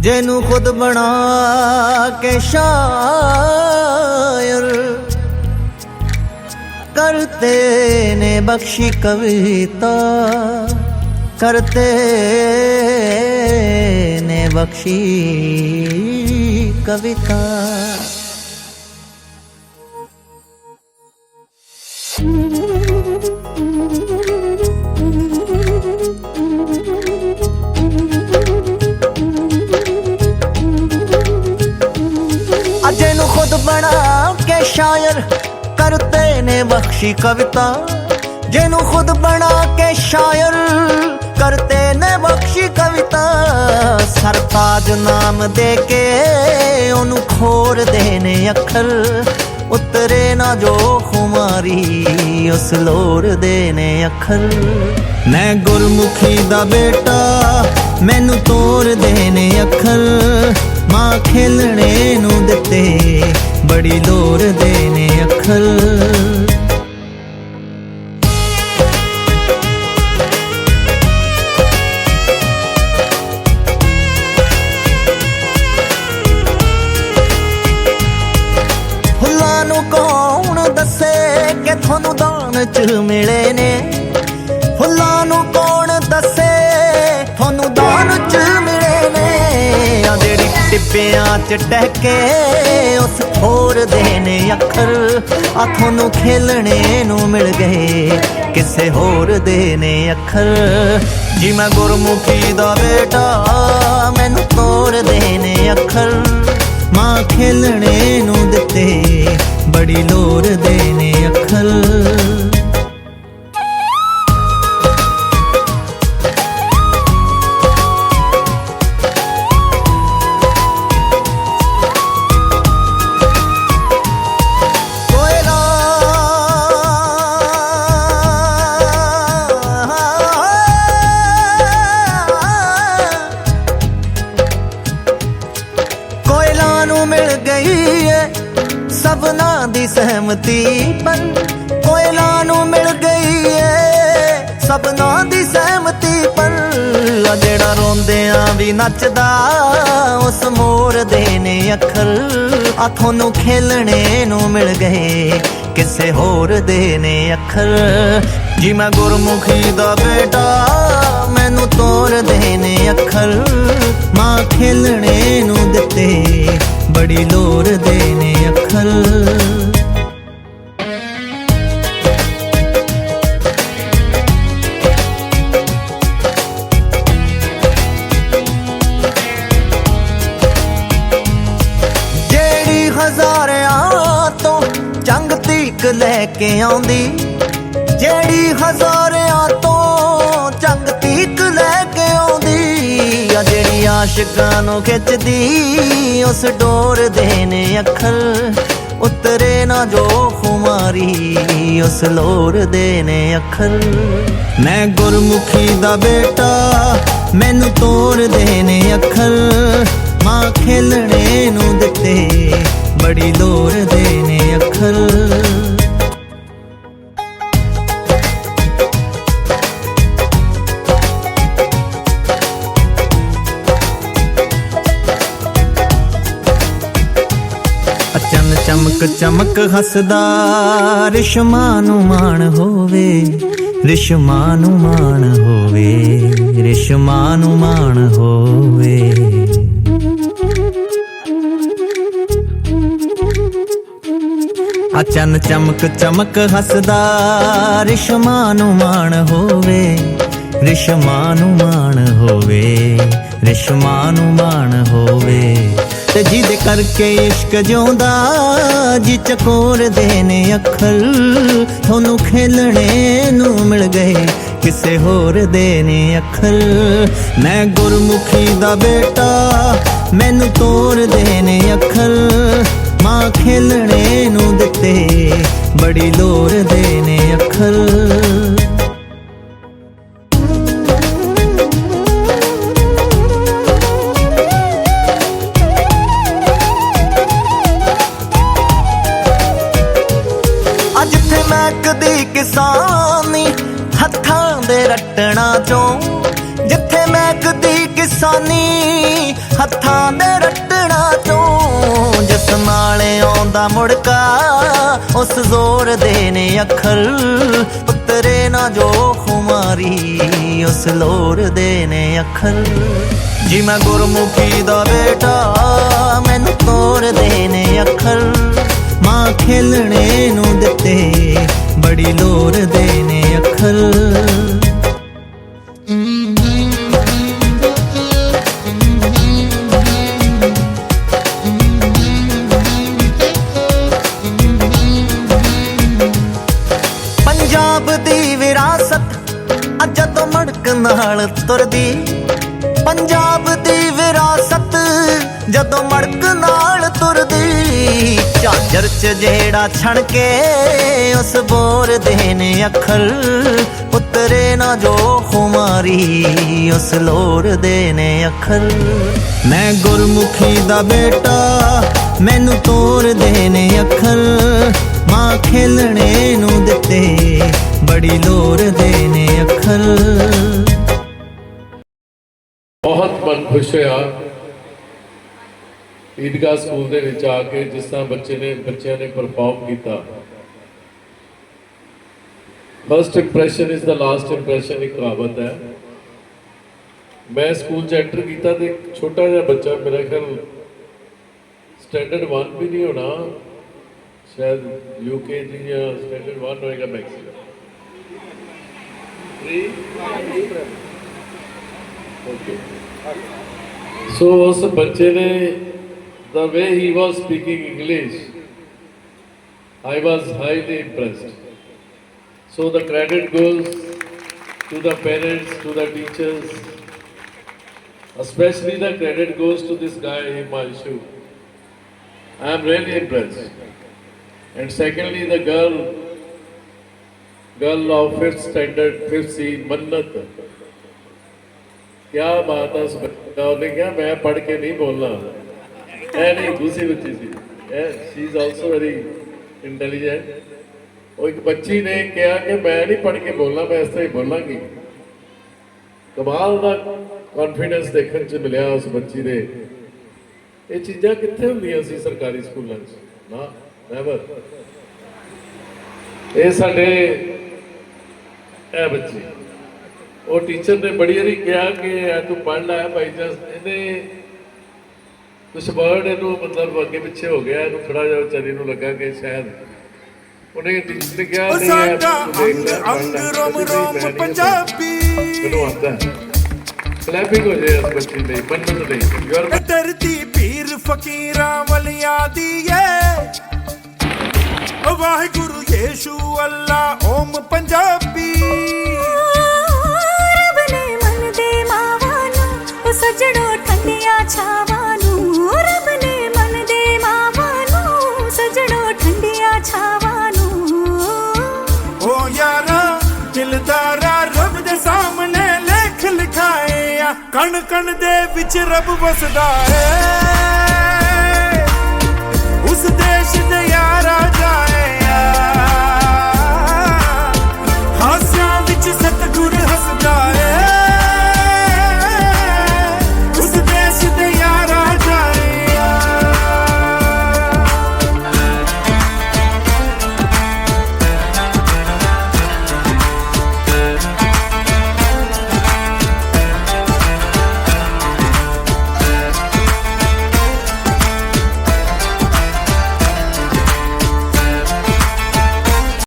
ਜਿਹਨੂੰ ਖੁਦ ਬਣਾ ਕੇ ਸ਼ਾਇਰ ਕਰਤੇ ਨੇ ਬਖਸ਼ੀ ਕਵਿਤਾ ਕਰਤੇ ਨੇ ਬਖਸ਼ੀ ਕਵਿਤਾ। ਬਖਸ਼ੀ ਕਵਿਤਾ, ਜਿਹਨੂੰ ਖੁਦ ਬਣਾ ਕੇ ਸ਼ਾਇਰ ਕਰਤੇ ਨੇ ਬਖਸ਼ੀ ਕਵਿਤਾ। ਸਰਤਾਜ ਨਾਮ ਦੇ ਕੇ ਉਹਨੂੰ ਖੋਰਦੇ ਨੇ ਅੱਖਰ, ਉਤਰੇ ਨਾ ਜੋ ਖੁਮਾਰੀ, ਉਸ ਲੋਰ ਦੇ ਨੇ ਅੱਖਰ। ਮੈਂ ਗੁਰਮੁਖੀ ਦਾ ਬੇਟਾ, ਮੈਨੂੰ ਤੋਰਦੇ ਨੇ ਅੱਖਰ। ਮਾਂ ਖੇਲਣੇ ਨੂੰ ਦਿੱਤੇ, ਬੜੀ ਲੋਰ ਦੇ ਨੇ ਅੱਖਰ। ਤੁਹਾਨੂੰ ਦਾਨ ਚ ਮਿਲੇ ਨੇ। ਫੁੱਲਾਂ ਨੂੰ ਕੌਣ ਦੱਸੇ? ਤੁਹਾਨੂੰ ਦਾਨ ਚ ਮਿਲੇ ਨੇ। ਆ ਜਿਹੜੀ ਟਿੱਬਿਆਂ ਚ ਟਹਿ ਉਸ ਖੋਰ ਦੇ ਨੇ ਅੱਖਰ। ਆ ਤੁਹਾਨੂੰ ਖੇਲਣੇ ਨੂੰ ਮਿਲ ਗਏ, ਕਿਸੇ ਹੋਰ ਦੇ ਨੇ ਅੱਖਰ। ਜੀ ਮੈਂ ਗੁਰਮੁਖੀ ਦਾ ਬੇਟਾ, ਮੈਨੂੰ ਤੋੜ ਦੇ ਨੇ ਅੱਖਰ। ਮਾਂ ਖੇਲਣੇ ਨੂੰ ਦਿੱਤੇ, ਬੜੀ ਲੋਰ ਦੇ ਨੇ ਅੱਖਰ ਕੋਇਲਾ ਕੋਇਲਾ ਨੂੰ ਮਿਲ ਗਈ ਏ ਸਭਨਾ। ਦੀ ਸਹਿਮਤੀ ਪਰ ਕੋਇਲਾ ਨੂੰ ਮਿਲ ਗਈ ਏ। ਸਭਨਾ ਦੀ ਸਹਿਮਤੀ ਪਰ ਜਿਹੜਾ ਰੋਂਦਿਆਂ ਵੀ ਨੱਚਦਾ, ਉਸ ਮੋਰ ਦੇ ਨੇ ਅੱਖਰ ਆ ਤੁਹਾਨੂੰ ਖੇਲਣੇ ਨੂੰ ਮਿਲ ਗਏ, ਕਿਸੇ ਹੋਰ ਦੇ ਨੇ ਅੱਖਰ। ਜੀ ਮੈਂ ਗੁਰਮੁਖੀ ਦਾ ਬੇਟਾ, ਮੈਨੂੰ ਤੋਰ ਦੇ ਨੇ ਅੱਖਰ। ਮਾਂ ਖੇਲਣੇ ਨੂੰ ਦਿੱਤੇ, ਬੜੀ ਲੋਰ ਦੇ ਨੇ ਅੱਖਰ। ਲੈ ਕੇ ਆਉਂਦੀ। ਜਿਹੜੀ ਹਜ਼ਾਰਿਆਂ ਤੋਂ ਚੰਗ ਤੀਕ ਲੈ ਕੇ ਆਉਂਦੀ ਆ, ਜਿਹੜੀ ਆਸ਼ਿਕਾਂ ਨੂੰ ਖਿੱਚਦੀ, ਉਸ ਡੋਰ ਦੇ ਨੇ ਅੱਖਰ ਉਤਰੇ ਨਾ ਜੋ ਖੁਮਾਰੀ, ਉਸ ਲੋਰ ਦੇ ਨੇ ਅੱਖਰ। ਮੈਂ ਗੁਰਮੁਖੀ ਦਾ ਬੇਟਾ, ਮੈਨੂੰ ਤੋਰ ਦੇ ਨੇ ਅੱਖਰ। ਮਾਂ ਖੇਲਣੇ ਨੂੰ ਦਿੱਤੇ, ਬੜੀ ਲੋਰ ਦੇ ਨੇ ਅੱਖਰ। ਚਮਕ ਚਮਕ ਹੱਸਦਾ, ਰਿਸ਼ਮਾ ਨੂੰ ਮਾਣ ਹੋਵੇ, ਰਿਸ਼ਮਾ ਨੂੰ ਮਾਣ ਹੋਵੇ, ਰਿਸ਼ਮਾ ਨੂੰ ਮਾਣ ਹੋਵੇ। ਅਚਨ ਚਮਕ ਚਮਕ ਹੱਸਦਾ, ਰਿਸ਼ਮਾ ਨੂੰ ਮਾਣ ਹੋਵੇ, ਰਿਸ਼ਮਾ ਨੂੰ ਮਾਣ ਹੋਵੇ, ਰਿਸ਼ਮਾ ਨੂੰ ਮਾਣ ਹੋਵੇ। ਤੇ ਜਿਹਦੇ ਕਰਕੇ ਇਸ਼ਕ ਜਿਉਂਦਾ ਜੀ ਚਕੋਰ ਦੇ ਨੇ ਅੱਖਰ, ਤੁਹਾਨੂੰ ਖੇਲਣੇ ਨੂੰ ਮਿਲ ਗਏ, ਕਿਸੇ ਹੋਰ ਦੇ ਨੇ ਅੱਖਰ। ਮੈਂ ਗੁਰਮੁਖੀ ਦਾ ਬੇਟਾ, ਮੈਨੂੰ ਤੋਰ ਦੇ ਨੇ ਅੱਖਰ। ਮਾਂ ਖੇਲਣੇ ਨੂੰ ਦਿੱਤੇ, ਬੜੀ ਲੋਰ ਦੇ ਨੇ ਅੱਖਰ। ਆਉਂਦਾ ਮੁੜਕਾ, ਉਸ ਜ਼ੋਰ ਦੇ ਨੇ ਅੱਖਰ। ਉਤਰੇ ਨਾ ਜੋ ਖੁਮਾਰੀ, ਉਸ ਲੋਰ ਦੇ ਨੇ ਅੱਖਰ। ਜੀ ਮੈਂ ਗੁਰਮੁਖੀ ਦਾ ਬੇਟਾ, ਮੈਨੂੰ ਤੋਰ ਦੇ ਨੇ ਅੱਖਰ। ਮਾਂ ਖੇਲਣੇ ਨੂੰ ਦਿੱਤੇ, ਬੜੀ ਲੋਰ ਦੇ ਨੇ ਅੱਖਰ। ਪੰਜਾਬ ਦੀ ਵਿਰਾਸਤ ਅੱਜ ਤੋਂ ਮੜਕ ਨਾਲ ਤੁਰਦੀ, ਪੰਜਾਬ ਦੀ ਵਿਰਾਸਤ ਜਦੋਂ ਮੜਕ ਨਾਲ ਤੁਰਦੀ, ਝਾਂਜਰ ਚ ਜਿਹੜਾ ਛਣ ਕੇ ਉਸ ਬੋਰ ਦੇ ਨੇ ਅੱਖਰ ਉਤਰੇ ਨਾ ਜੋ ਖੁਮਾਰੀ ਉਸ ਲੋਰ ਦੇ ਨੇ ਅੱਖਰ। ਮੈਂ ਗੁਰਮੁਖੀ ਦਾ ਬੇਟਾ ਮੈਨੂੰ ਤੋਰ ਦੇ ਨੇ ਅੱਖਰ। ਮਾਂ ਖੇਲਣੇ ਨੂੰ ਦਿੱਤੇ, ਬੜੀ ਲੋਰ ਨੇ ਅੱਖਰ। ਬਹੁਤ ਮਨ ਖੁਸ਼ ਹੋਇਆ। ਈਦਗਾਹ ਸਕੂਲ ਦੇ ਵਿੱਚ ਆ ਕੇ ਜਿਸ ਤਰ੍ਹਾਂ ਬੱਚੇ ਨੇ, ਬੱਚਿਆਂ ਨੇ ਪਰਫਾਰਮ ਕੀਤਾ। First impression is the last impression ਇੱਕ ਕਹਾਵਤ ਹੈ। ਮੈਂ ਸਕੂਲ ਚ ਐਂਟਰ ਕੀਤਾ ਤੇ ਇੱਕ ਛੋਟਾ ਜਿਹਾ ਬੱਚਾ, ਮੇਰਾ ਖਿਆਲ ਸਟੈਂਡਰਡ 1 ਵੀ ਨਹੀਂ ਹੋਣਾ ਸ਼ਾਇਦ ਯੂਕੇ ਜੀ ਜਾਂ ਸਟੈਂਡਰਡ 1 ਹੋਏਗਾ ਮੈਕਸਿਮਮ ਓਕੇ ਸੋ ਉਸ ਬੱਚੇ ਨੇ the way he was speaking English, I was highly impressed. So the credit goes to the parents, to the teachers, especially the credit goes to this guy Himanshu. I am really impressed. And secondly, the girl, girl of fifth standard, fifth C, मन्नत क्या बात है उसने क्या? मैं पढ़ के नहीं बोलना। है नहीं दूसरी बच्ची थी। है she is also very intelligent और एक बच्ची ने कहा कि मैं नहीं पढ़ के बोलना मैं ऐसे तरह ही बोलांगी। कमाल का कॉन्फिडेंस देखने से मिला उस बच्ची ने। ਇਹ ਚੀਜ਼ਾਂ ਕਿੱਥੇ ਹੁੰਦੀਆਂ ਸੀ ਸਰਕਾਰੀ ਸਕੂਲਾਂ 'ਚ? ਨਾ ਨੈਵਰ ਇਹ ਸਾਡੇ ਇਹ ਬੱਚੀ। ਉਹ ਟੀਚਰ ਨੇ ਬੜੀ ਵਾਰੀ ਕਿਹਾ ਕਿ ਇਹ ਤੂੰ ਪੜ੍ਹ ਲੈ ਭਾਈ ਜਸ ਇਹਨੇ ਕੁਛ ਵਰਡ ਇਹਨੂੰ ਮਤਲਬ ਅੱਗੇ ਪਿੱਛੇ ਹੋ ਗਿਆ ਇਹਨੂੰ ਥੋੜਾ ਜਿਹਾ ਵਿਚਾਰੀ ਨੂੰ ਲੱਗਾ ਕਿ ਸ਼ਾਇਦ ਉਹਨੇ ਟੀਚਰ ਨੇ ਕਿਹਾ ਨਹੀਂ ਸਾਡਾ ਅੰਗ ਰੋਮ ਰੋਮ ਪੰਜਾਬੀ। ਮੈਨੂੰ ਆਉਂਦਾ ਕਲੈਪਿੰਗ ਹੋ ਜਾਏ ਇਸ ਬੱਚੀ ਲਈ ਮੰਨਤ ਨਹੀਂ ਯੂ ਆਰ ਧਰਤੀ ਪੀਰ ਫਕੀਰਾਂ ਵਲੀਆਂ ਦੀ ਏ। ਵਾਹਿਗੁਰੂ ਯੇਸ਼ੂ ਅੱਲਾ ਓਮ ਪੰਜਾਬੀ। ਰੱਬ ਨੇ ਮਨ ਦੇ ਮਾਵਾਂ ਨੂੰ ਸਜਣੋ ਠੰਡੀਆਂ ਕਣ ਕਣ ਦੇ ਵਿੱਚ ਰੱਬ ਵਸਦਾ ਏ